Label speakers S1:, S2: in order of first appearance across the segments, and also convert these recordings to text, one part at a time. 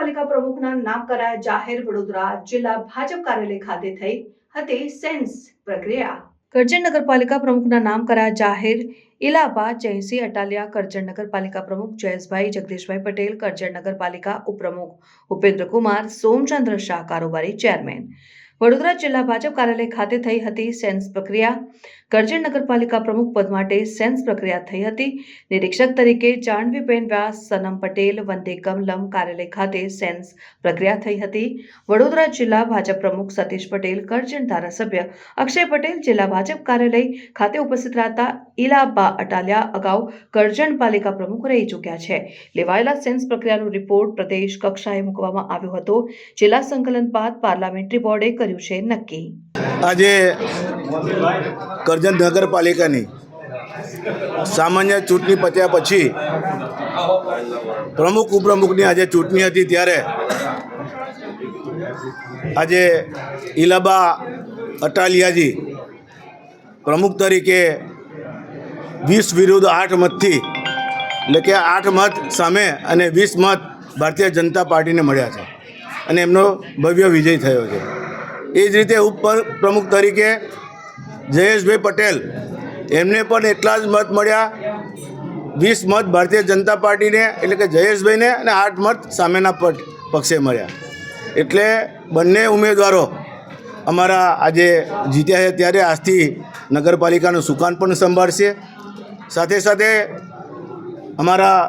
S1: નગરપાલિકા પ્રમુખના નામ કરાયા જાહેર વડોદરા જિલ્લા ભાજપ કાર્યાલય ખાતે થઈ હતી સેન્સ પ્રક્રિયા. કરજણ નગરપાલિકા પ્રમુખના નામ કરાયા જાહેર ઇલાબા જયસિંહ અટાલિયા, કરજણ નગરપાલિકા પ્રમુખ જયેશભાઈ જગદીશભાઈ પટેલ, કરજણ નગરપાલિકા ઉપપ્રમુખ ઉપેન્દ્રકુમાર સોમચંદ્ર શાહ કારોબારી ચેરમેન. વડોદરા જિલ્લા ભાજપ કાર્યાલય ખાતે થઈ હતી સેન્સ પ્રક્રિયા. કરજણ નગરપાલિકા પ્રમુખ પદ માટે સેન્સ પ્રક્રિયા થઈ હતી. નિરીક્ષક તરીકે જાહ્નવીબેન વ્યાસ, સનમ પટેલ, વંદે કમલમ કાર્યાલય ખાતે સેન્સ પ્રક્રિયા થઈ હતી. વડોદરા જિલ્લા ભાજપ પ્રમુખ સતીશ પટેલ, કરજણ ધારાસભ્ય અક્ષય પટેલ, જિલ્લા ભાજપ કાર્યાલય ખાતે ઉપસ્થિત રહેતા ઇલાબા અટાલિયા અગાઉ કરજણ પાલિકા પ્રમુખ રહી ચૂક્યા છે. લેવાયેલા સેન્સ પ્રક્રિયાનો રિપોર્ટ પ્રદેશ કક્ષાએ મૂકવામાં આવ્યો હતો. જિલ્લા સંકલન બાદ પાર્લામેન્ટરી બોર્ડે કર્યું છે નક્કી?
S2: આજે કરજણ નગરપાલિકાની સામાન્ય ચૂંટણી પત્યા પછી પ્રમુખ ઉપપ્રમુખની આજે ચૂંટણી હતી ત્યારે આજે ઇલાબા અટાલિયાજી પ્રમુખ તરીકે વીસ વિરુદ્ધ આઠ મતથી, એટલે કે આઠ મત સામે અને વીસ મત ભારતીય જનતા પાર્ટીને મળ્યા છે. અને એમનો ભવ્ય વિજય થયો છે. એ જ રીતે ઉપપ્રમુખ તરીકે જયેશભાઈ પટેલ, એમને પણ એટલા જ મત મળ્યા. વીસ મત ભારતીય જનતા પાર્ટીને, એટલે કે જયેશભાઈને અને આઠ મત સામેના પક્ષે મળ્યા. એટલે બંને ઉમેદવારો અમારા આજે જીત્યા છે ત્યારે આજથી નગરપાલિકાનું સુકાન પણ સંભાળશે. સાથે સાથે અમારા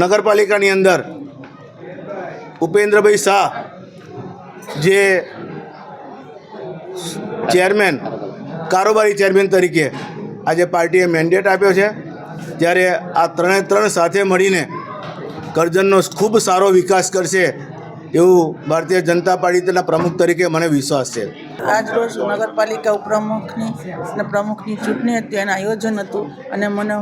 S2: નગરપાલિકાની અંદર ઉપેન્દ્રભાઈ શાહ જે ચેરમેન, કારોબારી ચેરમેન તરીકે આજે પાર્ટીએ મેન્ડેટ આપ્યો છે. ત્યારે આ ત્રણે ત્રણ સાથે મળીને કરજણનો ખૂબ સારો વિકાસ કરશે એવું ભારતીય જનતા પાર્ટીના પ્રમુખ તરીકે મને વિશ્વાસ છે.
S3: આજ રોજ નગરપાલિકા ઉપપ્રમુખની પ્રમુખની ચૂંટણી હતી એનું આયોજન હતું. અને મને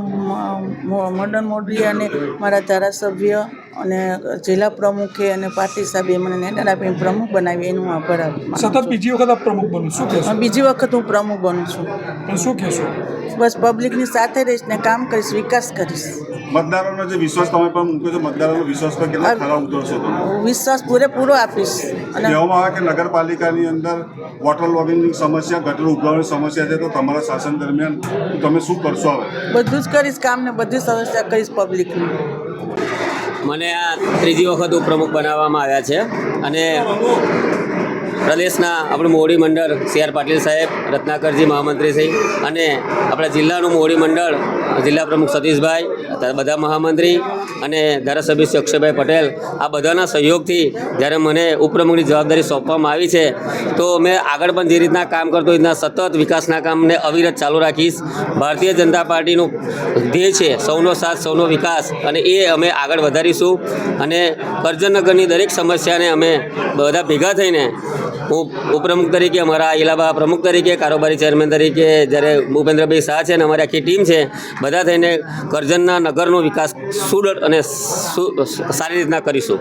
S3: મદન મોડરી અને મારા ધારાસભ્ય અને જિલ્લા પ્રમુખે અને પાર્ટી સાહેબે મને નેટર આપીને પ્રમુખ બનાવી એનું આભાર આપું
S4: સતત બીજી વખત આપ પ્રમુખ બનું શું કહેશો?
S3: બીજી વખત હું પ્રમુખ બનું છું.
S4: પણ શું કહેશો?
S3: બસ પબ્લિકની સાથે રહીશ ને કામ કરીશ વિકાસ કરીશ.
S5: મતદારોનો જે વિશ્વાસ તમે પણ મૂક્યો છે મતદારોનો વિશ્વાસ પર કેટલા ખરા ઉતરશો તમે?
S3: વિશ્વાસ પૂરેપૂરો આપીશ. અને
S5: કહેવામાં આવે કે નગરપાલિકાની અંદર વોટર લોગિંગની સમસ્યા ગટર ઉભરાવાની સમસ્યા છે તો તમારા શાસન દરમિયાન તમે શું કરશો હવે?
S3: બધું જ કરીશ કામ ને બધી સમસ્યા કરીશ પબ્લિકની.
S6: મને આ ત્રીજી વખત ઉપપ્રમુખ બનાવવામાં આવ્યા છે. અને પ્રદેશના આપણું મોવડી મંડળ સી આર પાટીલ સાહેબ, રત્નાકરજી મહામંત્રી શ્રી અને આપણા જિલ્લાનું મોવડી મંડળ જિલ્લા પ્રમુખ સતીશભાઈ બધા મહામંત્રી અને ધારાસભ્ય અક્ષયભાઈ પટેલ, આ બધાના સહયોગથી જ્યારે મને ઉપપ્રમુખની જવાબદારી સોંપવામાં આવી છે, તો મેં આગળ પણ જે રીતના કામ કરતો એ રીતના સતત વિકાસના કામને અવિરત ચાલુ રાખીશ. ભારતીય જનતા પાર્ટીનું ધ્યેય છે સૌનો સાથ, સૌનો વિકાસ અને એ અમે આગળ વધારીશું. અને કરજણનગરની દરેક સમસ્યાને અમે બધા ભેગા થઈને ઉપપ્રમુખ તરીકે અમારા ઇલાબા પ્રમુખ તરીકે, કારોબારી ચેરમેન તરીકે, જ્યારે ભૂપેન્દ્રભાઈ શાહ છે અને અમારી આખી ટીમ છે, બધા થઈને કરજણના નગરનો વિકાસ સુદૃઢ અને સારી રીતના કરીશું.